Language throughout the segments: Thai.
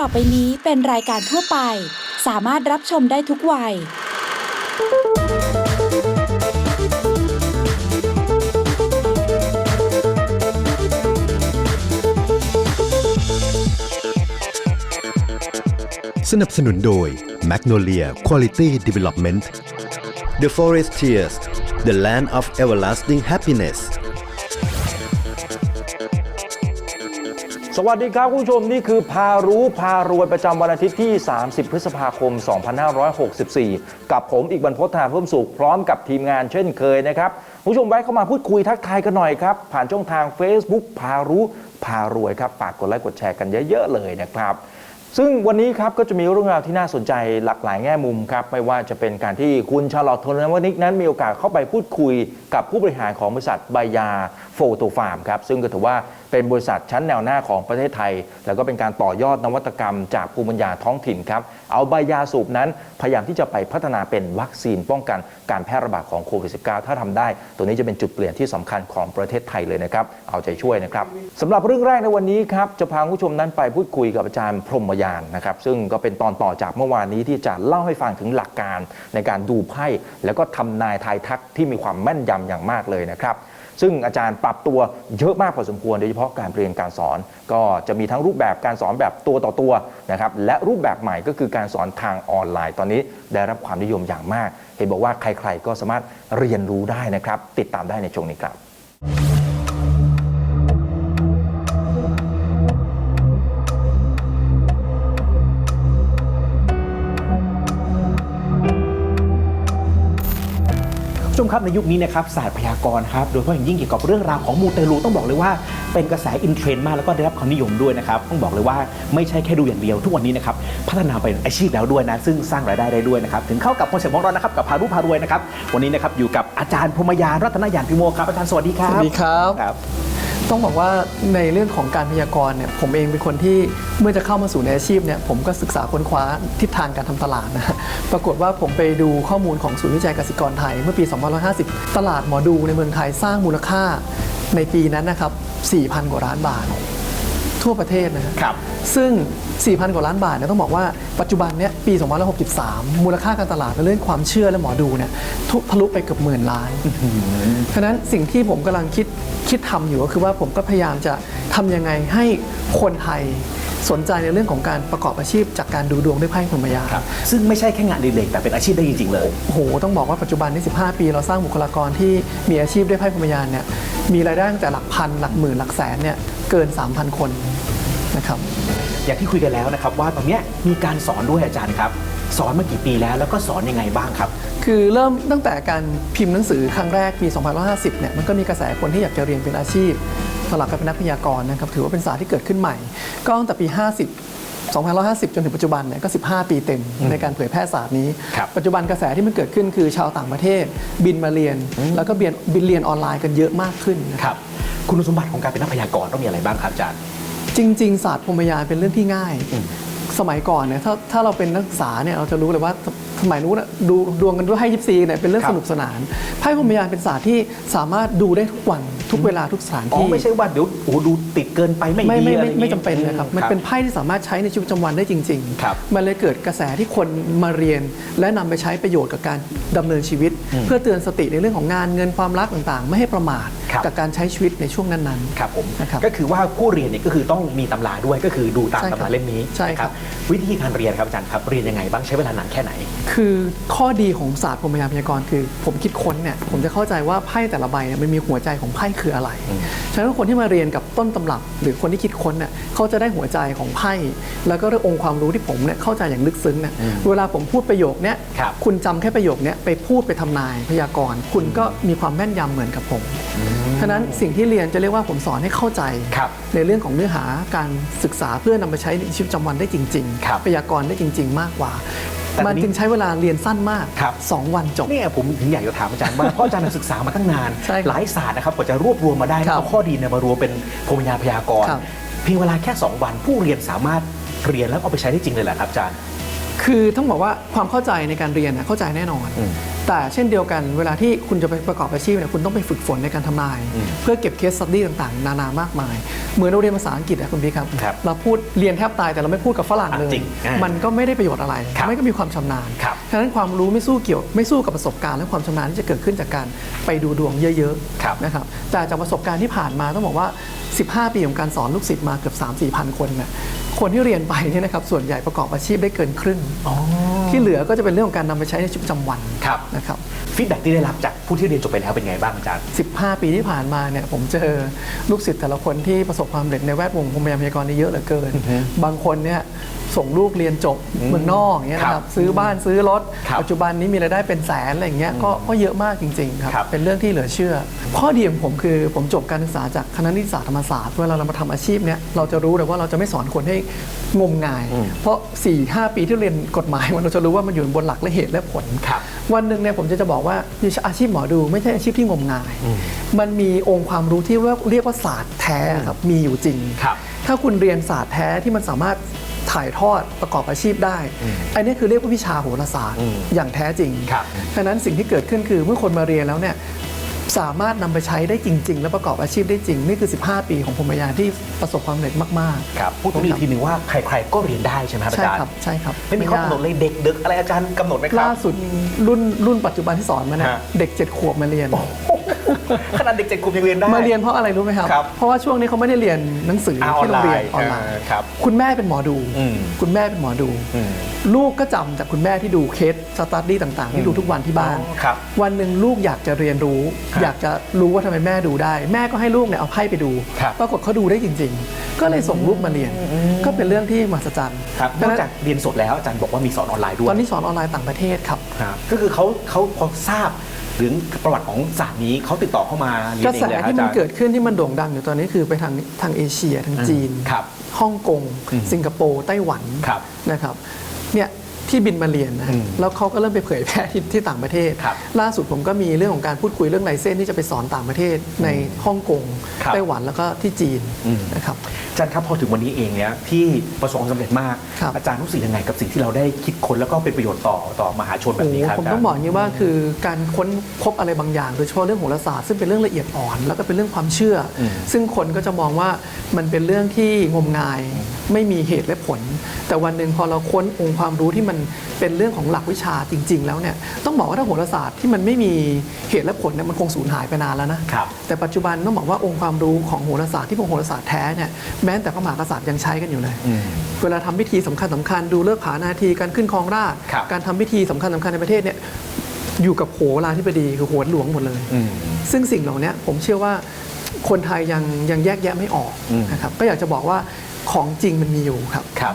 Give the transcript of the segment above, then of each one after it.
ต่อไปนี้เป็นรายการทั่วไป สามารถรับชมได้ทุกวัย สนับสนุนโดย Magnolia Quality Development The Forestiers The Land of Everlasting Happiness สวัสดีครับคุณผู้ชมนี่คือพารู้พารวยประจำวันอาทิตย์ที่ 30 พฤษภาคม 2564 กับผมอีกบรรพฒนาเพิ่มสุขพร้อมกับทีมงานเช่นเคยนะครับคุณผู้ชมแวะเข้ามาพูดคุยทักทายกันหน่อยครับ ผ่านช่องทาง Facebook พารู้พารวยครับฝากกดไลค์กดแชร์กันเยอะๆเลยนะครับ ซึ่งวันนี้ครับก็จะมีเรื่องราวที่น่าสนใจหลากหลายแง่มุมครับไม่ว่าจะเป็นการที่คุณชาลอตโทนวนิกนั้นมีโอกาสเข้าไปพูดคุยกับผู้บริหารของบริษัทใบยา โฟโตฟาร์มครับซึ่งก็ถือว่าเป็นบริษัทชั้นแนวหน้าของประเทศไทย แล้วก็เป็นการต่อยอดนวัตกรรมจากภูมิปัญญาท้องถิ่นครับ เอาใบยาสูบนั้น พยายามที่จะไปพัฒนาเป็นวัคซีนป้องกันการแพร่ระบาดของโควิด -19 ถ้าทำได้ ตัวนี้จะเป็นจุดเปลี่ยนที่สำคัญของประเทศไทยเลยนะครับ เอาใจช่วยนะครับสำหรับเรื่องแรกในวันนี้ครับจะพาผู้ชมนั้นไปพูดคุยกับอาจารย์พรหมยานนะครับซึ่งก็เป็นตอนต่อจากเมื่อวานนี้ที่จารย์เล่าให้ฟังถึงหลักการในการดูไพ่แล้วก็ทำนายทายทักที่มีความแม่นยำอย่างมากเลยนะครับ ซึ่งอาจารย์ปรับตัวเยอะมากพอสมควรโดยเฉพาะการเรียนการสอน ก็จะมีทั้งรูปแบบการสอนแบบตัวต่อตัวนะครับและรูปแบบใหม่ก็คือการสอนทางออนไลน์ ตอนนี้ได้รับความนิยมอย่างมาก เห็นบอกว่าใครๆก็สามารถเรียนรู้ได้นะครับ ติดตามได้ในช่วงนี้ครับ มครับในยุคนี้นะครับศาสตร์พยากรณ์ครับโดยเฉพาะอย่างยิ่งเกี่ยวกับเรื่องราวของมูเตลูต้องบอกเลยว่าเป็นกระแสอินเทรนด์มากแล้วก็ได้รับความนิยมด้วยนะครับต้องบอกเลยว่าไม่ใช่แค่ดูอย่างเดียวทุกวันนี้นะครับพัฒนาไปเป็นอาชีพแล้วด้วยนะซึ่งสร้างรายได้ได้ด้วยนะครับถึงเข้ากับคอนเซ็ปต์ของเรานะครับกับพารุพารวยนะครับวันนี้นะครับอยู่กับอาจารย์พรหมยานรัตนยานพิโมครับอาจารย์สวัสดีครับสวัสดีครับครับ ต้องบอกว่าในเรื่องของการพยากรณ์เนี่ยผมเองเป็นคนที่เมื่อจะเข้ามาสู่ในอาชีพเนี่ยผมก็ศึกษาค้นคว้าทิศทางการทำตลาดนะฮะปรากฏว่าผมไปดูข้อมูลของศูนย์วิจัยกสิกรไทย เมื่อปี 2550 ตลาดหมอดูในเมืองไทยสร้างมูลค่าในปีนั้นนะครับ4,000 กว่าล้านบาท ทั่วประเทศนะฮะครับซึ่ง 4,000 กว่าล้านบาทเนี่ยต้องบอกว่าปัจจุบันเนี่ยปี 2563 มูลค่าการตลาดในเรื่องความเชื่อและหมอดูเนี่ยทุทะลุไปเกือบหมื่นล้านฉะนั้นสิ่งที่ผมกำลังคิดคิดทำอยู่ก็คือว่าผมก็พยายามจะทำยังไงให้คนไทยสนใจในเรื่องของการประกอบอาชีพจากการดูดวงด้วยไพ่พรหมยานครับซึ่งไม่ใช่แค่งานอดีเล็กแต่เป็นอาชีพได้จริง ๆ เลยโอ้โหต้องบอกว่าปัจจุบันนี้15 ปี เราสร้างบุคลากรที่มีอาชีพด้วยไพ่พรหมยานเนี่ยมีรายได้ตั้งแต่หลักพันหลักหมื่นหลักแสนเนี่ยเกิน 3,000 คน นะครับ อย่างที่คุยกันแล้วนะครับ ว่าตรงเนี้ยมีการสอนด้วยอาจารย์ครับ สอนมากี่ปีแล้วแล้วก็สอนยังไงบ้างครับ คือเริ่มตั้งแต่การพิมพ์หนังสือครั้งแรกปี 2550 เนี่ยมันก็มีกระแสคนที่อยากจะเรียนเป็นอาชีพสำหรับการเป็นนักพยากรณ์นะครับถือว่าเป็นศาสตร์ที่เกิดขึ้นใหม่ ก็ตั้งแต่ปี 50 2550 จนถึงปัจจุบันเนี่ยก็ 15 ปีเต็มในการเผยแพร่ศาสตร์นี้ครับปัจจุบันกระแสที่มันเกิดขึ้นคือชาวต่างประเทศ บินมาเรียน แล้วก็บินบินเรียนออนไลน์กันเยอะมากขึ้นนะครับคุณสมบัติของการเป็นนักพยากรณ์ต้องมีอะไรบ้างครับอาจารย์ จริง ๆ ศาสตร์พรหมยานเป็นเรื่องที่ง่าย สมัยก่อนเนี่ยถ้าถ้าเราเป็นนักศึกษาเนี่ยเราจะรู้เลยว่าสมัยนู้นอะดูดวงกันด้วยไพ่ยิปซีเนี่ยเป็นเรื่องครับสนุกสนานไพ่พรหมยานเป็นศาสตร์ที่สามารถดูได้ทุกวันทุกเวลาทุกสถานอ๋อที่ไม่ใช่ว่าเดี๋ยวโอ้โหดูติดเกินไปไม่ไม่ดีไม่อะไรไม่อย่างงี้ไม่จำเป็นนะครับมันเป็นไพ่ที่สามารถใช้ในชีวิตประจำวันได้จริงครับมันเลยเกิดกระแสที่คนมาเรียน และนำไปใช้ประโยชน์กับการดำเนินชีวิต เพื่อเตือนสติในเรื่องของงานเงินความรักต่างๆ ไม่ให้ประมาทครับกับการใช้ชีวิตในช่วงนั้นๆครับผมนะครับก็คือว่าผู้เรียนเนี่ยก็คือต้องมีตำราด้วยก็คือดูตามใช่ครับตำราเล่มนี้ใช่ครับนะวิธีการเรียนครับอาจารย์ครับเรียนยังไงบ้างใช้เวลานานแค่ไหน คือข้อดีของศาสตร์พรหมยานพยากรณ์คือ ผมคิดค้นเนี่ยผมจะเข้าใจว่าไพ่แต่ละใบเนี่ยมันมีหัวใจของไพ่คืออะไร ฉะนั้นคนที่มาเรียนกับต้นตำรับ หรือคนที่คิดค้นเนี่ยเขาจะได้หัวใจของไพ่แล้วก็เรื่ององค์ความรู้ที่ผมเนี่ยเข้าใจอย่างลึกซึ้งเนี่ยเวลาผมพูดประโยคเนี้ยครับ คุณจำแค่ประโยคเนี้ยไปพูดไปทำนายพยากรณ์ คุณก็มีความแม่นยำเหมือนกับผมฉะนั้นสิ่งที่เรียนจะเรียกว่าผมสอนให้เข้าใจ ครับ ในเรื่องของเนื้อหาการศึกษาเพื่อนำไปใช้ในชีวิตประจำวันได้จริงครับๆพยากรณ์ได้จริง ๆ มากกว่าแต่มันทีนี้จึงใช้เวลาเรียนสั้นมากครับสองวันจบเนี่ยผมถึงอยากจะถามอาจารย์ว่าเพราะอาจารย์ศึกษามาตั้งนานใช่ครับหลายศาสตร์นะครับกว่าจะรวบรวมมาได้ครับเอาข้อดีเนี่ยมารวมเป็นพรหมยานพยากรณ์ครับเพียงเวลาแค่ 2 วันผู้เรียนสามารถเรียนแล้วเอาไปใช้ได้จริงเลยเหรอครับอาจารย์ คือต้องบอกว่าความเข้าใจในการเรียนนะเข้าใจแน่นอนอืม แต่เช่นเดียวกันเวลาที่คุณจะไปประกอบอาชีพเนี่ยคุณต้องไปฝึกฝนในการทำนาย เพื่อเก็บเคสสตดี้ต่างๆ นานามากมาย เหมือนเราเรียนภาษาอังกฤษอะคุณพี่ครับครับเราพูดเรียนแทบตายแต่เราไม่พูดกับฝรั่งเลยอะจริงอ่ามัมันก็ไม่ได้ประโยชน์อะไรครับไม่ก็มีความชำนาญครับ ฉะนั้นความรู้ไม่สู้เกี่ยวไม่สู้กับประสบการณ์และความชำนาญที่จะเกิดขึ้นจากการไปดูดวงเยอะครับ ๆนะครับแต่จากประสบการณ์ที่ผ่านมาต้องบอกว่า 15 ปีของการสอนลูกศิษย์มาเกือบ3 4พันคนเนี่ยคนที่เรียนไปเนี่ยนะครับส่วนใหญ่ประกอบอาชีพได้เกินครึ่ง ที่เหลือก็จะเป็นเรื่องของการนำไปใช้ในชีวิตประจำวันครับนะครับฟีดแบ็กที่ได้รับจากผู้ที่เรียนจบไปแล้วเป็นไงบ้างอาจารย์ 15 ปีที่ผ่านมาเนี่ยผมเจอลูกศิษย์แต่ละคนที่ประสบความสำเร็จในแวดวงพมยามพยากรณ์นี่เยอะเหลือเกิน บางคนเนี่ยส่งลูกเรียนจบเมืองนอกอย่างเงี้ยนะคครัรับบซื้อบ้านซื้อรถครับปัจจุบันนี้มีรายได้เป็นแสนอะไรอย่างเงี้ยก็ก็เยอะมากจริงๆครับครับเป็นเรื่องที่เหลือเชื่อ ข้อดีของผมคือผมจบการศึกษาจากคณะนิติศาสตร์ธรรมศาสตร์เวลาเรามาทำอาชีพเนี่ยเราจะรู้เลยว่าเราจะไม่สอนคนให้ งมงาย เพราะ 4-5 ปีที่เรียนกฎหมายมันเราจะรู้ว่ามันอยู่บนหลักและเหตุและผลครับวันหนึ่งเนี่ยผมจะจะบอกว่าอาชีพหมอดูไม่ใช่อาชีพที่งมงาย มันมีองค์ความรู้ที่เรียกเรียกว่าศาสตร์แท้ครับมีอยู่จริงครับถ้าคุณเรียนศาสตร์แท้ที่มันสามารถถ่ายทอดประกอบอาชีพได้ อันนี้คือเรียกว่าวิชาโหราศาสตร์อย่างแท้จริงครับฉะนั้นสิ่งที่เกิดขึ้นคือเมื่อคนมาเรียนแล้วเนี่ย สามารถนำไปใช้ได้จริง ๆ และประกอบอาชีพได้จริง นี่คือ 15 ปีของผมยานที่ประสบความสำเร็จมากๆครับพูดตรงนี้อีกทีหนึ่งว่าใครๆก็เรียนได้ใช่ไหมครับอาใช่จารย์ครับใช่ครับไม่มีข้อกำหนดเลยเด็กดึกอะไรอาจารย์กำหนดไหมครับล่าสุดรุ่นรุ่นปัจจุบันที่สอนมาเนี่ยฮะเด็กเจ็ดขวบมาเรียน ขนาดเด็กเจ็ดขวบยังเรียนได้ มาเรียนเพราะอะไรรู้ไหมครับ ครับ เพราะว่าช่วงนี้เขาไม่ได้เรียนหนังสืออ่าที่โรงเรียนออออนนไลไลน์น์เออครับ คุณแม่เป็นหมอดู อืม คุณแม่เป็นหมอดู อืม ลูกก็จำจากคุณแม่ที่ดูเคสสตัดดี้ต่างๆ ที่ดูทุกวันที่บ้าน อ๋อครับวันหนึ่งลูกอยากจะเรียนรู้ ครับอยากจะรู้ว่าทำไมแม่ดูได้ แม่ก็ให้ลูกเนี่ยเอาไพ่ไปดู ครับปรากฏเขาดูได้จริง ๆ ก็เลยส่งลูกมาเรียน ก็เป็นเรื่องที่มหัศจรรย์ครับนดัองกนั้นจากเรียนสดแล้วอาจารย์บอกว่ามีสอนออนไลน์ด้วยตอนนี้สอนออนไลน์ต่างประเทศครับ ครับก็คือเขาเขาพอทราบ ถึงประวัติของศาสตร์นี้เขาติดต่อเข้ามาเรียกนระเอแสงเลยครับที่อามัจานรย์ เกิดขึ้นที่มันโด่งดังอยู่ตอนนี้คือไปทางทางเอเชียทางจีนครับฮ่องกง อืมสิงคโปร์ไต้หวันครับ นะครับเนี่ย ที่บินมาเรียนนะอืมแล้วเขาก็เริ่มไปเผยแพร่ที่ที่ต่างประเทศครับล่าสุดผมก็มีเรื่องของการพูดคุยเรื่องไลเซนที่จะไปสอนต่างประเทศในฮ่องกงครับไต้หวันแล้วก็ที่จีนอืมนะครับอาจารย์ครับพอถึงวันนี้เองเนี่ยที่ประสบความสำเร็จมากครับอาจารย์รู้สึกยังไงกับสิ่งที่เราได้คิดค้นแล้วก็เป็นประโยชน์ต่อต่อมหาชนแบบนี้ครับผมอาจารย์ต้องบอกอย่างนี้ว่าคือการค้นพบอะไรบางอย่าง โดยเฉพาะเรื่องโหราศาสตร์ซึ่งเป็นเรื่องละเอียดอ่อน แล้วก็เป็นเรื่องความเชื่ออมซึ่งคนก็จะมองว่ามันเป็นเรื่องที่งมงายไม่มีเหตุและผล แต่วันหนึ่งพอเราค้นองค์ความรู้ที่มันเป็นเรื่องของหลักวิชาจริง ๆ แล้วเนี่ยต้องบอกว่าถ้าโหราศาสตร์ที่มันไม่มีเหตุและผลเนี่ยมันคงสูญหายไปนานแล้วนะ ครับ แต่ปัจจุบันต้องบอกว่าองค์ความรู้ของโหราศาสตร์ที่เป็นโหราศาสตร์แท้เนี่ยแม้แต่พระมหากษัตริย์ยังใช้กันอยู่เลย อืม เวลาทำพิธีสำคัญสำคัญดูเลิกษ์ผานาทีการขึ้นครองราชย์ครับ การทำพิธีสำคัญสำคัญในประเทศเนี่ยอยู่กับโหราธิบดีคือโหรหลวงหมดเลย อืม ซึ่งสิ่งเหล่านี้ผมเชื่อว่าคนไทยยังยังแยกแยะไม่ออกอืมนะครับก็อยากจะบอกว่า ของจริงมันมีอยู่ครับ ครับ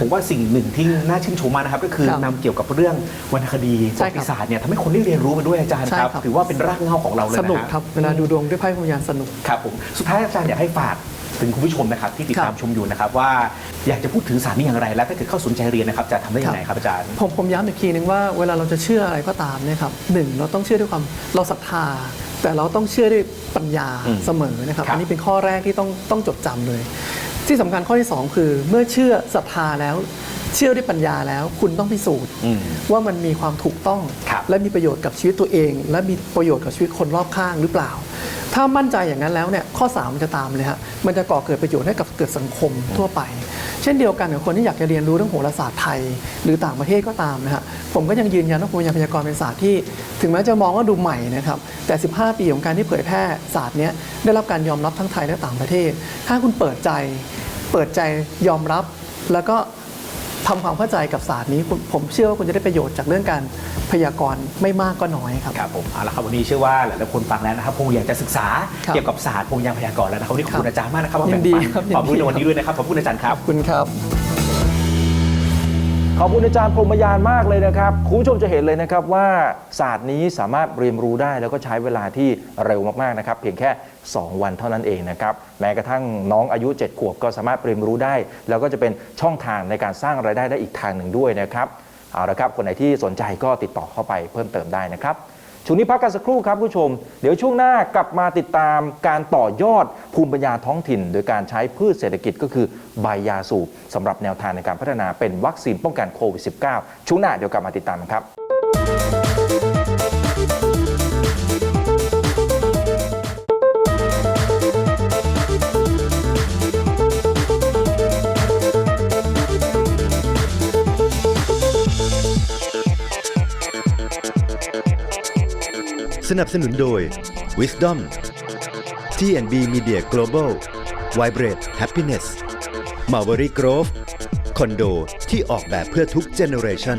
ผมว่าสิ่งหนึ่งที่น่าชื่นชมมากนะครับ ก็คือครับนำเกี่ยวกับเรื่องวรรณคดีปใช่ระครับวัติศาสตร์เนี่ยทำให้คนได้เรียนรู้ไปด้วยอาจารย์ใช่ครับครับถือว่าเป็นรากเหง้าของเราเลยสนะนุกฮะครับเวลาดูดวงด้วยไพ่พยานสนุก ครับผมสุดท้ายอาจารย์อยากให้ฝากถึงคุณผู้ชมนะครับที่ติดครับตามชมอยู่นะครับว่าอยากจะพูดถึงศาสตร์นี้อย่างไร และถ้าเกิดเข้าสนใจเรียนนะครับจะทำได้ยังไงครับอาจารย์ ผมผมย้ำอีกทีนึงว่าเวลาเราจะเชื่ออะไรก็ตามเนี่ยครับหนึ่งเราต้องเชื่อด้วยความเราศรัทธา แต่เราต้องเชื่อด้วยปัญญาอืมเสมอนะครับ ครับอันนี้เป็นข้อแรกที่ต้องต้องจดจำเลย ที่สำคัญข้อที่สองคือ เมื่อเชื่อศรัทธาแล้ว เชื่อด้วยปัญญาแล้วคุณต้องพิสูจน์อืมว่ามันมีความถูกต้องครับและมีประโยชน์กับชีวิตตัวเอง และมีประโยชน์กับชีวิตคนรอบข้างหรือเปล่า ถ้ามั่นใจอย่างนั้นแล้วเนี่ยข้อ 3 มันจะตามเลยฮะมันจะก่อเกิดประโยชน์ให้กับเกิดสังคมทั่วไป เช่นเดียวกันกับคนที่อยากจะเรียนรู้เรื่องโหราศาสตร์ไทย หรือต่างประเทศก็ตามนะฮะผมก็ยังยืนยันว่าภูมิยาพยากรณ์เป็นศาสตร์ที่ ถึงแม้จะมองว่าดูใหม่นะครับแต่ 15 ปีของการที่เผยแพร่ศาสตร์นี้ได้รับการยอมรับทั้งไทยและต่างประเทศ ถ้าคุณเปิดใจ เปิดใจยอมรับแล้วก็ ทำความเข้าใจกับศาสตร์นี้คุณผมเชื่อว่าคุณจะได้ประโยชน์จากเรื่องการพยากรณ์ไม่มากก็น้อยครับครับผมเอาละครับวันนี้เชื่อว่าหลายๆคนฟังแล้วนะครับคงอยากจะศึกษาครับเกี่ยวกับศาสตร์พงยางพยากรณ์แล้วนะครับวันนี้ขอบคุณครับอาจารย์มากนะครับว่ายิแบ่นงดีปันครับความรู้ยินดีในวันนี้ด้วยนะครับขอบคุณอาจารย์ครับขอบคุณครับ ขอบคุณอาจารย์พรหมยานมากเลยนะครับคุณผู้ชมจะเห็นเลยนะครับว่าศาสตร์นี้สามารถเรียนรู้ได้แล้วก็ใช้เวลาที่เร็วมากๆนะครับเพียงแค่ 2 วันเท่านั้นเองนะครับแม้กระทั่งน้องอายุ 7 ขวบก็สามารถเรียนรู้ได้ แล้วก็จะเป็นช่องทางในการสร้างรายได้ได้อีกทางหนึ่งด้วยนะครับเอาละครับคนไหนที่สนใจก็ติดต่อเข้าไปเพิ่มเติมได้นะครับ ช่วงนี้พักกันสักครู่ครับผู้ชม เดี๋ยวช่วงหน้ากลับมาติดตามการต่อยอดภูมิปัญญาท้องถิ่น โดยการใช้พืชเศรษฐกิจก็คือใบยาสูบสำหรับแนวทางในการพัฒนาเป็นวัคซีนป้องกันโควิด -19 ช่วงหน้าเดี๋ยวกลับมาติดตามกันครับ นับสนุนโดย Wisdom T&B Media Global Vibrate Happiness Marbury Grove คอนโดที่ออกแบบเพื่อทุกเจเนอเรชัน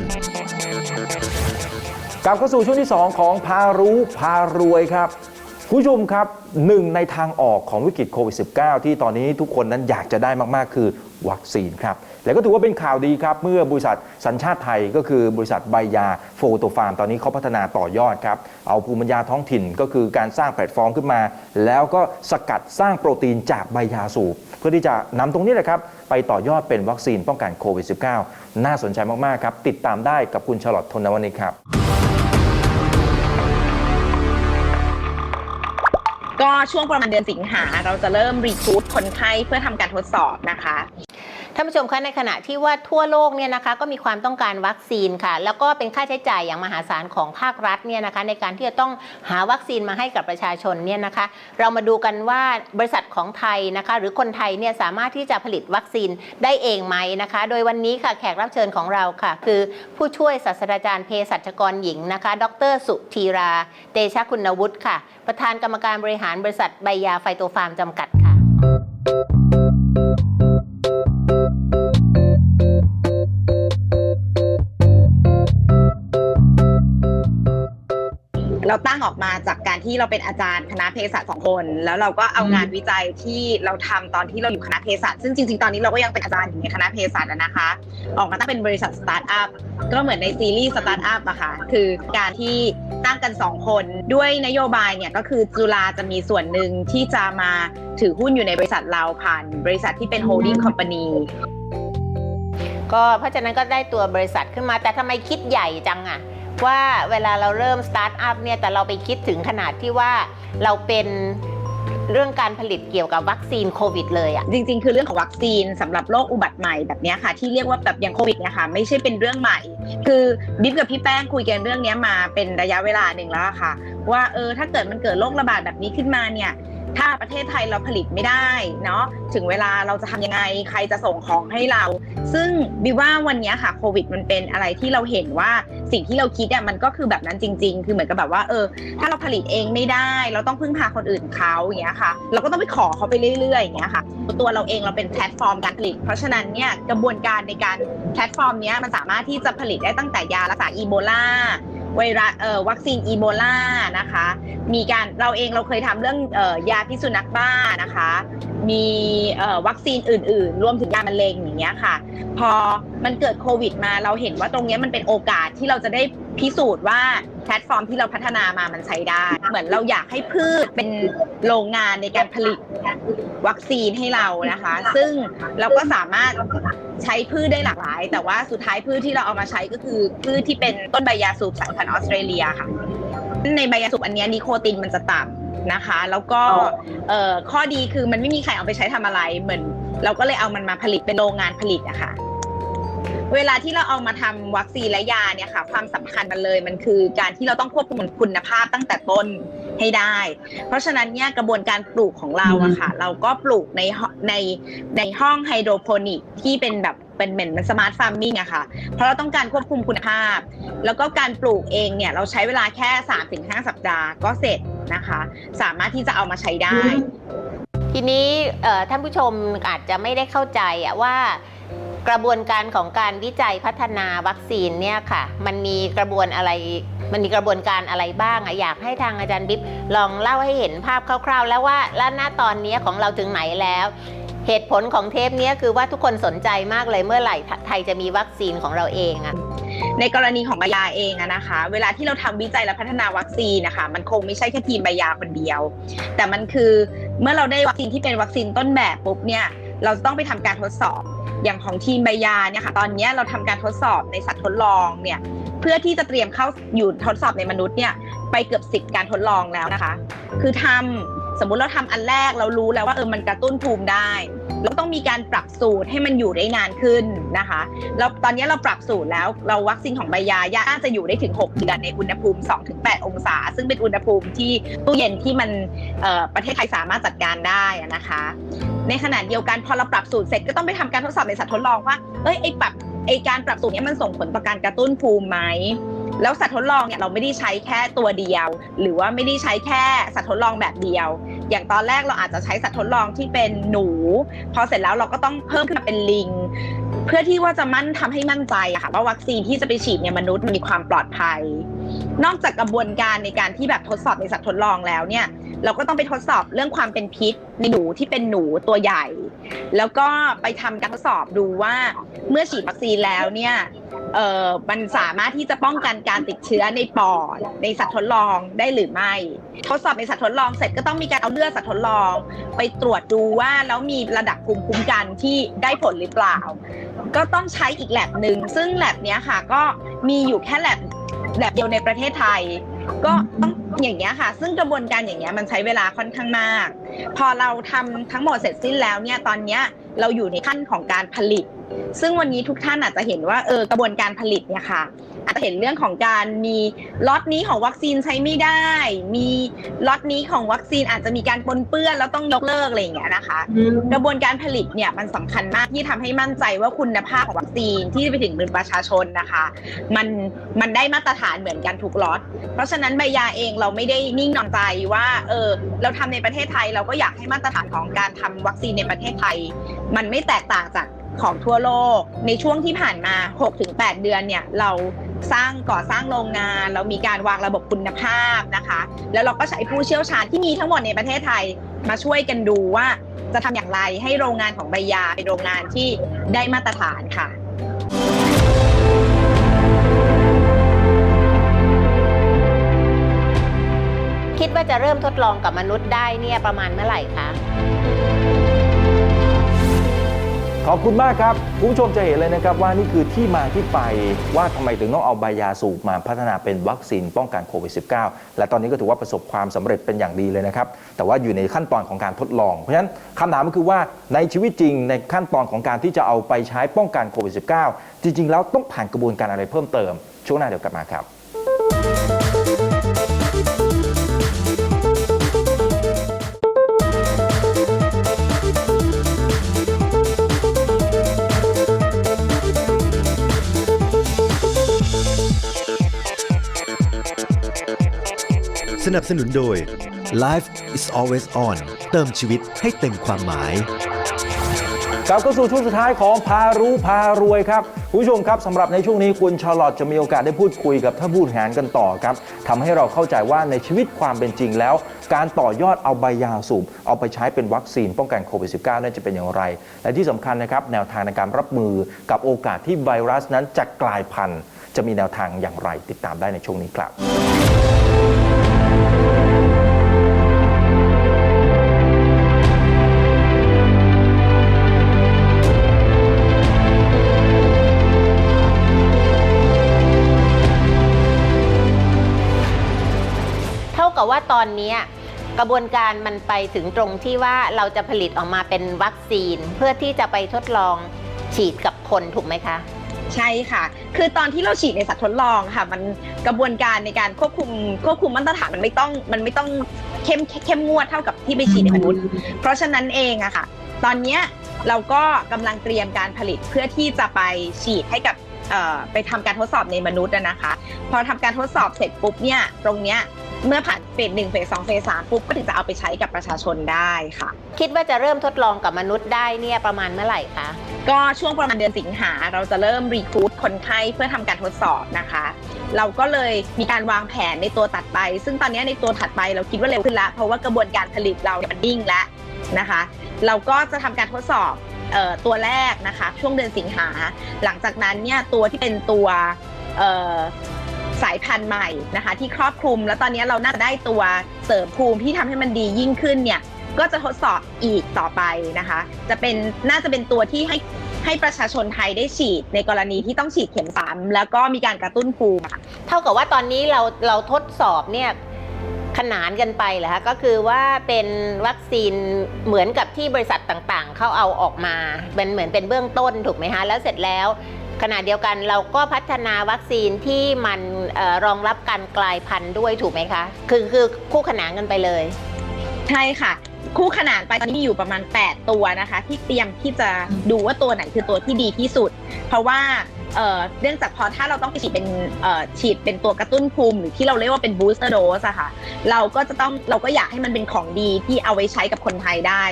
กลับเข้าสู่ช่วงที่ 2 ของพารู้พารวยครับคุณผู้ชมครับ หนึ่งในทางออกของวิกฤตโควิด -19 ที่ตอนนี้ทุกคนนั้นอยากจะได้มาก ๆ คือวัคซีนครับ และก็ถือว่าเป็นข่าวดีครับ เมื่อบริษัทสัญชาติไทยก็คือบริษัทไบยาโฟโตฟาร์ม ตอนนี้เขาพัฒนาต่อยอดครับ เอาภูมิปัญญาท้องถิ่นก็คือการสร้างแพลตฟอร์มขึ้นมา แล้วก็สกัดสร้างโปรตีนจากใบยาสูบ เพื่อที่จะนำตรงนี้แหละครับ ไปต่อยอดเป็นวัคซีนป้องกันโควิด -19 น่าสนใจมาก ๆ ครับ ติดตามได้กับคุณฉลอดทนวณิครับ ก็ช่วงประมาณเดือนสิงหาเราจะเริ่มรีคูดคนไข้เพื่อทำการทดสอบนะคะ ท่านผู้ชมคะในขณะที่ว่าทั่วโลกเนี่ยนะคะก็มีความต้องการวัคซีนค่ะ แล้วก็เป็นค่าใช้จ่ายอย่างมหาศาลของภาครัฐเนี่ยนะคะในการที่จะต้องหาวัคซีนมาให้กับประชาชนเนี่ยนะคะเรามาดูกันว่าบริษัทของไทยนะคะหรือคนไทยเนี่ยสามารถที่จะผลิตวัคซีนได้เองไหมนะคะ โดยวันนี้ค่ะแขกรับเชิญของเราค่ะ คือผู้ช่วยศาสตราจารย์เภสัชกรหญิงนะคะ ดร สุธีรา เตชะคุณวุฒิค่ะ ประธานกรรมการบริหารบริษัทไบยาไฟโตฟาร์มจำกัดค่ะ ออกมาจากการที่เราเป็นอาจารย์คณะเภสัชสองคน แล้วเราก็เอางานวิจัยที่เราทำตอนที่เราอยู่คณะเภสัชซึ่งจริงๆ ตอนนี้เราก็ยังเป็นอาจารย์อยู่ในคณะเภสัชนะคะ ออกมาตั้งเป็นบริษัทสตาร์ทอัพก็เหมือนในซีรีส์สตาร์ทอัพอะค่ะคือการที่ตั้งกัน 2 คนด้วยนโยบายเนี่ยก็คือจุฬาจะมีส่วนหนึ่งที่จะมาถือหุ้นอยู่ในบริษัทเราผ่านบริษัทที่เป็นโฮลดิ้งคอมพานีก็เพราะฉะนั้นก็ได้ตัวบริษัทขึ้นมาแต่ทำไมคิดใหญ่จังอะ ว่าเวลาเราเริ่มสตาร์ทอัพเนี่ยแต่เราไปคิดถึงขนาดที่ว่าเราเป็นเรื่องการผลิตเกี่ยวกับวัคซีนโควิดเลยอะจริงๆ คือเรื่องของวัคซีนสำหรับโรคอุบัติใหม่แบบนี้ค่ะ ที่เรียกว่าแบบอย่างโควิดเนี่ยค่ะ ไม่ใช่เป็นเรื่องใหม่ คือบิ๊บกับพี่แป้งคุยกันเรื่องนี้มาเป็นระยะเวลาหนึ่งแล้วค่ะ ว่าเออถ้าเกิดมันเกิดโรคระบาดแบบนี้ขึ้นมาเนี่ย ถ้าประเทศไทยเราผลิตไม่ได้เนาะถึงเวลาเราจะทำยังไงใครจะส่งของให้เรา ซึ่งบิวว่าวันนี้ค่ะโควิดมันเป็นอะไรที่เราเห็นว่าสิ่งที่เราคิดอะมันก็คือแบบนั้นจริง ๆ คือเหมือนกับแบบว่าเออ ถ้าเราผลิตเองไม่ได้ เราต้องพึ่งพาคนอื่นเขาอย่างเงี้ยค่ะ เราก็ต้องไปขอเขาไปเรื่อยๆอย่างเงี้ยค่ะ ตัวเราเองเราเป็นแพลตฟอร์มการผลิต เพราะฉะนั้นเนี่ยกระบวนการในการแพลตฟอร์มเนี้ยมันสามารถที่จะผลิตได้ตั้งแต่ยารักษาอีโบลา ไวรัสเอ่อวัคซีนอีโบลานะคะ มีการเราเองเราเคยทำเรื่องเอ่อยาพิษสุนัขบ้านะคะ มีเอ่อวัคซีนอื่น ๆ รวมถึงยามะเร็งอย่างเงี้ยค่ะ พอมันเกิดโควิดมาเราเห็นว่าตรงเนี้ยมันเป็นโอกาสที่เราจะได้พิสูจน์ว่า แพลตฟอร์มที่เราพัฒนามามันใช้ได้ เหมือนเราอยากให้พืชเป็นโรงงานในการผลิตวัคซีนให้เรานะคะ ซึ่งเราก็สามารถใช้พืชได้หลากหลาย แต่ว่าสุดท้ายพืชที่เราเอามาใช้ก็คือพืชที่เป็นต้นใบยาสูบสายพันธุ์ออสเตรเลียค่ะ ในใบยาสูบอันนี้นิโคตินมันจะต่ำนะคะ แล้วก็ข้อดีคือมันไม่มีใครเอาไปใช้ทำอะไรเหมือน เราก็เลยเอามันมาผลิตเป็นโรงงานผลิตอะค่ะ เวลาที่เราเอามาทำวัคซีนและยาเนี่ยค่ะ ความสำคัญมันเลยมันคือการที่เราต้องควบคุมคุณภาพตั้งแต่ต้นให้ได้ เพราะฉะนั้นเนี่ยกระบวนการปลูกของเราอะค่ะ เราก็ปลูกในในในห้องไฮโดรโปนิกที่เป็นแบบเป็นเหมือนสมาร์ทฟาร์มมิงอะค่ะ เพราะเราต้องการควบคุมคุณภาพ แล้วก็การปลูกเองเนี่ยเราใช้เวลาแค่3-5สัปดาห์ก็เสร็จนะคะ สามารถที่จะเอามาใช้ได้ ทีนี้เอ่อท่านผู้ชมอาจจะไม่ได้เข้าใจอะว่า กระบวนการของการวิจัยพัฒนาวัคซีนเนี่ยค่ะ มันมีกระบวนอะไร มันมีกระบวนการอะไรบ้างอะอยากให้ทางอาจารย์บิ๊บลองเล่าให้เห็นภาพคร่าว ๆ แล้วว่าแล้วณตอนนี้ของเราถึงไหนแล้ว เหตุผลของเทปนี้คือว่าทุกคนสนใจมากเลยเมื่อไหร่ไทยจะมีวัคซีนของเราเองอะในกรณีของใบยาเองนะคะ เวลาที่เราทำวิจัยและพัฒนาวัคซีนนะคะ มันคงไม่ใช่แค่ทีมใบยาคนเดียว แต่มันคือเมื่อเราได้วัคซีนที่เป็นวัคซีนต้นแบบปุ๊บเนี่ย เราจะต้องไปทำการทดสอบ อย่างของทีมใบยาเนี่ยค่ะตอนนี้เราทำการทดสอบในสัตว์ทดลองเนี่ยเพื่อที่จะเตรียมเข้าอยู่ทดสอบในมนุษย์เนี่ยไปเกือบสิบการทดลองแล้วนะคะ คือทำสมมุติเราทำอันแรกเรารู้แล้วว่าเออมันกระตุ้นภูมิได้เราต้องมีการปรับสูตรให้มันอยู่ได้นานขึ้นนะคะแล้วตอนนี้เราปรับสูตรแล้วเราวัคซีนของใบยายาน่าจะอยู่ได้ถึง 6 เดือนในอุณหภูมิ 2-8 องศา ซึ่งเป็นอุณหภูมิที่ตู้เย็นที่มันเอ่อประเทศไทยสามารถจัดการได้นะคะ ในขณะเดียวกันพอเราปรับสูตรเสร็จก็ต้องไปทำการทดสอบในสัตว์ทดลองว่า เอ้ยไอปรับไอการปรับสูตรนี้มันส่งผลต่อการกระตุ้นภูมิไหม แล้วสัตว์ทดลองเนี่ยเราไม่ได้ใช้แค่ตัวเดียว หรือว่าไม่ได้ใช้แค่สัตว์ทดลองแบบเดียว อย่างตอนแรกเราอาจจะใช้สัตว์ทดลองที่เป็นหนู พอเสร็จแล้วเราก็ต้องเพิ่มขึ้นมาเป็นลิง เพื่อที่ว่าจะมั่นทำให้มั่นใจอะค่ะว่าวัคซีนที่จะไปฉีดในมนุษย์มันมีความปลอดภัย นอกจากกระบวนการในการที่แบบทดสอบในสัตว์ทดลองแล้วเนี่ยเราก็ต้องไปทดสอบเรื่องความเป็นพิษในหนูที่เป็นหนูตัวใหญ่ แล้วก็ไปทำการทดสอบดูว่าเมื่อฉีดวัคซีนแล้วเนี่ย เอ่อมันสามารถที่จะป้องกันการติดเชื้อในปอดในสัตว์ทดลองได้หรือไม่ ทดสอบในสัตว์ทดลองเสร็จก็ต้องมีการเอาเลือดสัตว์ทดลอง ไปตรวจดูว่าแล้วมีระดับภูมิคุ้มกันที่ได้ผลหรือเปล่า ก็ต้องใช้อีกแลบหนึ่งซึ่งแลบเนี้ยค่ะก็มีอยู่แค่แลบแลบเดียวในประเทศไทย ก็ต้องอย่างเงี้ยค่ะ ซึ่งกระบวนการอย่างเงี้ยมันใช้เวลาค่อนข้างมาก พอเราทำทั้งหมดเสร็จสิ้นแล้วเนี่ยตอนเนี้ย เราอยู่ในขั้นของการผลิต ซึ่งวันนี้ทุกท่านอาจจะเห็นว่าเออกระบวนการผลิตเนี่ยค่ะ อาจจะเห็นเรื่องของการมีล็อตนี้ของวัคซีนใช้ไม่ได้ มีล็อตนี้ของวัคซีนอาจจะมีการปนเปื้อนแล้วต้องยกเลิกอะไรอย่างเงี้ยนะคะ กระบวนการผลิตเนี่ยมันสำคัญมากที่ทำให้มั่นใจว่าคุณภาพของวัคซีนที่ไปถึงมือประชาชนนะคะ มันมันได้มาตรฐานเหมือนกันทุกล็อต เพราะฉะนั้นใบยาเองเราไม่ได้นิ่งนอนใจว่าเออเราทำในประเทศไทยเราก็อยากให้มาตรฐานของการทำวัคซีนในประเทศไทย มันไม่แตกต่างจาก ของทั่วโลก ในช่วงที่ผ่านมา 6-8 เดือนเนี่ยเราสร้างก่อสร้างโรงงาน เรามีการวางระบบคุณภาพนะคะ แล้วเราก็ใช้ผู้เชี่ยวชาญที่มีทั้งหมดในประเทศไทยมาช่วยกันดูว่าจะทำอย่างไรให้โรงงานของใบยาเป็นโรงงานที่ได้มาตรฐานค่ะคิดว่าจะเริ่มทดลองกับมนุษย์ได้เนี่ยประมาณเมื่อไหร่คะ ขอบคุณมากครับคุณผู้ชมจะเห็นเลยนะครับว่านี่คือที่มาที่ไปว่าทำไมถึงต้องเอาใบยาสูบมาพัฒนาเป็นวัคซีนป้องกันโควิด -19 และตอนนี้ก็ถือว่าประสบความสำเร็จเป็นอย่างดีเลยนะครับ แต่ว่าอยู่ในขั้นตอนของการทดลอง เพราะฉะนั้นคำถามก็คือว่าในชีวิตจริงในขั้นตอนของการที่จะเอาไปใช้ป้องกันโควิด -19 จริง ๆ แล้วต้องผ่านกระบวนการอะไรเพิ่มเติม ช่วงหน้าเดี๋ยวกลับมาครับ สนับสนุนโดย Life is always on เติมชีวิตให้เต็มความหมาย กลับเข้าสู่ช่วงสุดท้ายของพารู้พารวยครับคุณผู้ชมครับสำหรับในช่วงนี้คุณชาร์ลอตจะมีโอกาสได้พูดคุยกับท่านผู้บริหารกันต่อครับทำให้เราเข้าใจว่าในชีวิตความเป็นจริงแล้ว การต่อยอดเอาใบยาสูบเอาไปใช้เป็นวัคซีนป้องกันโควิด -19 นั่นจะเป็นอย่างไร และที่สำคัญนะครับแนวทางในการรับมือกับโอกาสที่ไวรัสนั้นจะกลายพันธุ์ จะมีแนวทางอย่างไรติดตามได้ในช่วงนี้ครับ กับว่าตอนนี้กระบวนการมันไปถึงตรงที่ว่าเราจะผลิตออกมาเป็นวัคซีน เพื่อที่จะไปทดลองฉีดกับคนถูกไหมคะใช่ค่ะ คือตอนที่เราฉีดในสัตว์ทดลองค่ะ มันกระบวนการในการควบคุมควบคุมมาตรฐานมันไม่ต้องมันไม่ต้องเข้มเข้มงวดเท่ากับที่ไปฉีดในมนุษย์ เพราะฉะนั้นเองอะค่ะ ตอนนี้เราก็กำลังเตรียมการผลิตเพื่อที่จะไปฉีดให้กับไปทำการทดสอบในมนุษย์นะคะ พอทำการทดสอบเสร็จปุ๊บเนี่ยตรงเนี้ย เมื่อผ่านเฟสหนึ่งเฟสสองเฟสสามปุ๊บก็ถึงจะเอาไปใช้กับประชาชนได้ค่ะ คิดว่าจะเริ่มทดลองกับมนุษย์ได้เนี่ยประมาณเมื่อไหร่คะก็ช่วงประมาณเดือนสิงหาเราจะเริ่มรีคูดคนไข้เพื่อทำการทดสอบนะคะ เราก็เลยมีการวางแผนในตัวถัดไป ซึ่งตอนนี้ในตัวถัดไปเราคิดว่าเร็วขึ้นแล้วเพราะว่ากระบวนการผลิตเราเนี่ยมันนิ่งแล้วนะคะ เราก็จะทำการทดสอบเอ่อตัวแรกนะคะ ช่วงเดือนสิงหา หลังจากนั้นเนี่ยตัวที่เป็นตัวเอ่อ สายพันธุ์ใหม่นะคะ ที่ครอบคลุม แล้วตอนนี้เราน่าจะได้ตัวเสริมภูมิที่ทำให้มันดียิ่งขึ้นเนี่ยก็จะทดสอบอีกต่อไปนะคะ จะเป็นน่าจะเป็นตัวที่ให้ให้ประชาชนไทยได้ฉีดในกรณีที่ต้องฉีดเข็มสามแล้วก็มีการกระตุ้นภูมิเท่ากับว่าตอนนี้เราเราทดสอบเนี่ยขนานกันไปเหรอคะก็คือว่าเป็นวัคซีนเหมือนกับที่บริษัทต่างๆ เขาเอาออกมาเป็นเหมือนเป็นเบื้องต้นถูกไหมคะแล้วเสร็จแล้ว ขณะเดียวกันเราก็พัฒนาวัคซีนที่มันออรองรับการกลายพันธุ์ด้วยถูกไหมคะ คือคือคู่ขนานกันไปเลย ใช่ค่ะ คู่ขนานไปตอนนี้มีอยู่ประมาณ 8 ตัวนะคะ ที่เตรียมที่จะดูว่าตัวไหนคือตัวที่ดีที่สุด เพราะว่า เอ่อเนื่องจากพอถ้าเราต้องฉีดเป็นเอ่อฉีดเป็นตัวกระตุ้นภูมิหรือที่เราเรียกว่าเป็น booster dose อะค่ะ เราก็จะต้องเราก็อยากให้มันเป็นของดีที่เอาไว้ใช้กับคนไทยได้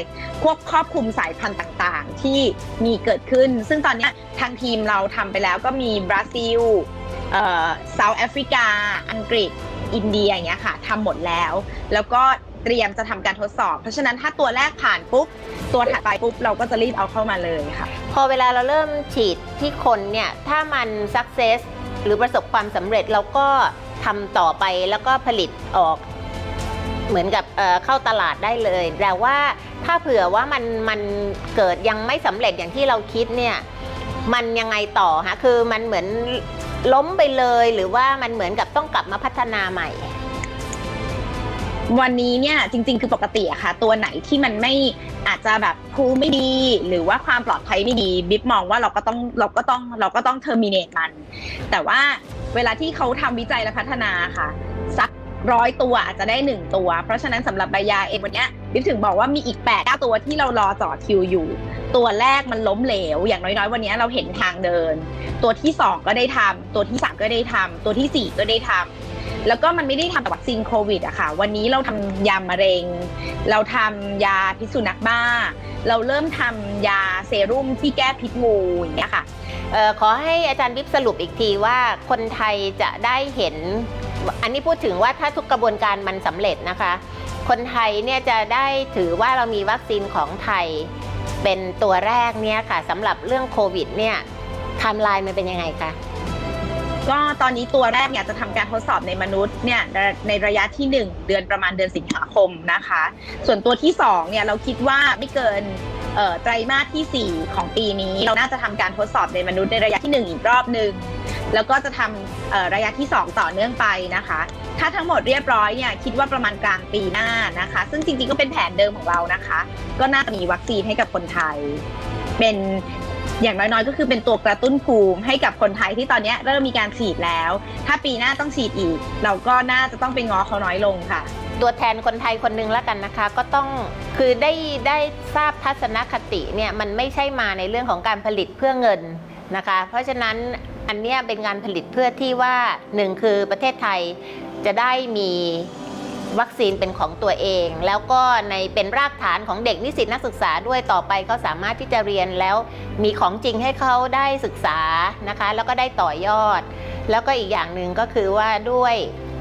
ควบครอบคลุมสายพันธุ์ต่างๆ ที่มีเกิดขึ้น ซึ่งตอนนี้ทางทีมเราทำไปแล้วก็มีบราซิลเอ่อเซาท์แอฟริกา อังกฤษอินเดียอย่างเงี้ยค่ะทำหมดแล้ว แล้วก็ เตรียมจะทำการทดสอบ เพราะฉะนั้นถ้าตัวแรกผ่านปุ๊บ ตัวถัดไปปุ๊บ เราก็จะรีบเอาเข้ามาเลยค่ะ พอเวลาเราเริ่มฉีดที่คนเนี่ย ถ้ามัน success หรือประสบความสำเร็จเราก็ทำต่อไปแล้วก็ผลิตออกเหมือนกับเเข้าตลาดได้เลย แต่ว่าถ้าเผื่อว่ามันมันเกิดยังไม่สำเร็จอย่างที่เราคิดเนี่ยมันยังไงต่อฮะคือมันเหมือนล้มไปเลยหรือว่ามันเหมือนกับต้องกลับมาพัฒนาใหม่ วันนี้เนี่ยจริง ๆ คือปกติอะค่ะ ตัวไหนที่มันไม่อาจจะแบบภูไม่ดี หรือว่าความปลอดภัยไม่ดีบิ๊บมองว่าเราก็ต้องเราก็ต้องเราก็ต้องเทอร์มินเนตมัน แต่ว่าเวลาที่เขาทำวิจัยและพัฒนาค่ะ สักร้อยตัวอาจจะได้หนึ่งตัว เพราะฉะนั้นสำหรับใบยาเองวันเนี้ยบิ๊บถึงบอกว่ามีอีก8ปดตัวที่เรารอต่อคิวอยู่ ตัวแรกมันล้มเหลว อย่างน้อยๆ วันนี้เราเห็นทางเดิน ตัวที่2ก็ได้ทำตัวที่3ก็ได้ทำตัวทีสี่4ก็ได้ทำ แล้วก็มันไม่ได้ทำแต่วัคซีนโควิดอะค่ะ วันนี้เราทำยามะเร็ง เราทำยาพิษสุนัขบ้า เราเริ่มทำยาเซรุ่มที่แก้พิษงูอย่างเงี้ยค่ะ เออขอให้อาจารย์บิ๊บสรุปอีกทีว่าคนไทยจะได้เห็น อันนี้พูดถึงว่าถ้าทุกกระบวนการมันสำเร็จนะคะ คนไทยเนี่ยจะได้ถือว่าเรามีวัคซีนของไทย เป็นตัวแรกเนี่ยค่ะสำหรับเรื่องโควิดเนี่ยไทม์ไลน์มันเป็นยังไงคะ ก็ตอนนี้ตัวแรกเนี่ยจะทำการทดสอบในมนุษย์เนี่ยในระยะที่ 1 เดือนประมาณเดือนสิงหาคมนะคะ ส่วนตัวที่2เนี่ยเราคิดว่าไม่เกินไตรมาสทีสี่4 ของปีนี้ เราน่าจะทำการทดสอบในมนุษย์ในระยะที่ 1 อีกรอบหนึ่งแล้วก็จะทำระยะที่ 2 ต่อเนื่องไปนะคะ ถ้าทั้งหมดเรียบร้อยเนี่ยคิดว่าประมาณกลางปีหน้านะคะ ซึ่งจริงๆก็เป็นแผนเดิมของเรานะคะ ก็น่าจะมีวัคซีนให้กับคนไทย เป็น อย่างน้อยๆ ก็คือเป็นตัวกระตุ้นภูมิให้กับคนไทยที่ตอนนี้เริ่มมีการฉีดแล้ว ถ้าปีหน้าต้องฉีดอีก เราก็น่าจะต้องไปง้อเขาน้อยลงค่ะ ตัวแทนคนไทยคนหนึงแล้วกันนะคะ ก็ต้องคือได้ได้ทราบทัศนคติเนี่ยมันไม่ใช่มาในเรื่องของการผลิตเพื่อเงินนะคะ เพราะฉะนั้นอันเนี้ยเป็นการผลิตเพื่อที่ว่าหนึ่งคือประเทศไทยจะได้มี วัคซีนเป็นของตัวเอง แล้วก็ในเป็นรากฐานของเด็กนิสิตนักศึกษาด้วยต่อไปเขาสามารถที่จะเรียนแล้วมีของจริงให้เขาได้ศึกษานะคะ แล้วก็ได้ต่อยอด แล้วก็อีกอย่างหนึ่งก็คือว่าด้วย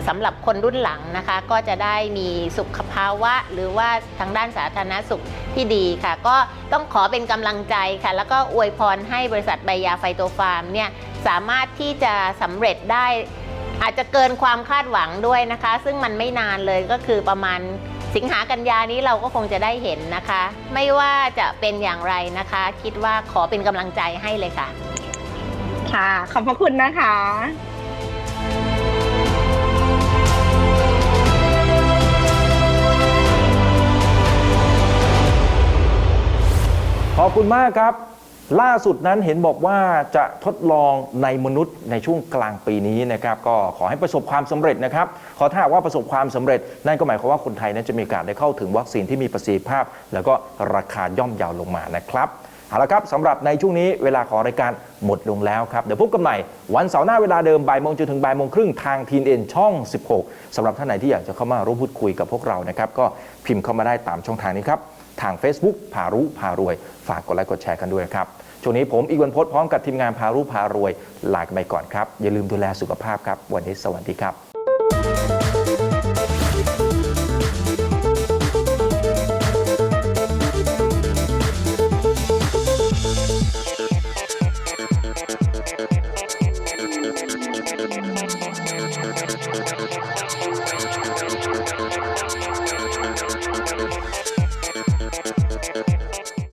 สำหรับคนรุ่นหลังนะคะ ก็จะได้มีสุขภาวะ หรือว่าทางด้านสาธารณสุขที่ดีค่ะ ก็ต้องขอเป็นกำลังใจค่ะ แล้วก็อวยพรให้บริษัทไบยาไฟโตฟาร์มเนี่ยสามารถที่จะสำเร็จได้ อาจจะเกินความคาดหวังด้วยนะคะ ซึ่งมันไม่นานเลยก็คือประมาณสิงหากันยานี้เราก็คงจะได้เห็นนะคะ ไม่ว่าจะเป็นอย่างไรนะคะ คิดว่าขอเป็นกำลังใจให้เลยค่ะ ค่ะ ขอบพระคุณนะคะขอบคุณมากครับ ล่าสุดนั้นเห็นบอกว่าจะทดลองในมนุษย์ในช่วงกลางปีนี้นะครับก็ขอให้ประสบความสำเร็จนะครับ ขอถ้าว่าประสบความสำเร็จ นั่นก็หมายความว่าคนไทยนั้นจะมีโอกาสได้เข้าถึงวัคซีนที่มีประสิทธิภาพ แล้วก็ราคาย่อมเยาวลงมานะครับเอาละครับสำหรับในช่วงนี้เวลาของรายการหมดลงแล้วครับ เดี๋ยวพบกันใหม่ วันเสาร์หน้าเวลาเดิมบ่ายโมงจนถึงบ่ายโมงครึ่งทางทีนเอ็นช่อง 16สำหรับท่านไหนที่อยากจะเข้ามาร่วมพูดคุยกับพวกเรานะครับก็พิมพ์เข้ามาได้ตามช่องทางนี้ครับ ทาง Facebook พารู้พารวย ฝากกดไลค์กดแชร์กันด้วยครับช่วงนี้ผมอีกวันพจน์พร้อมกับทีมงานพารู้พารวยลาไปก่อนครับอย่าลืมดูแลสุขภาพครับวันนี้สวัสดีครับ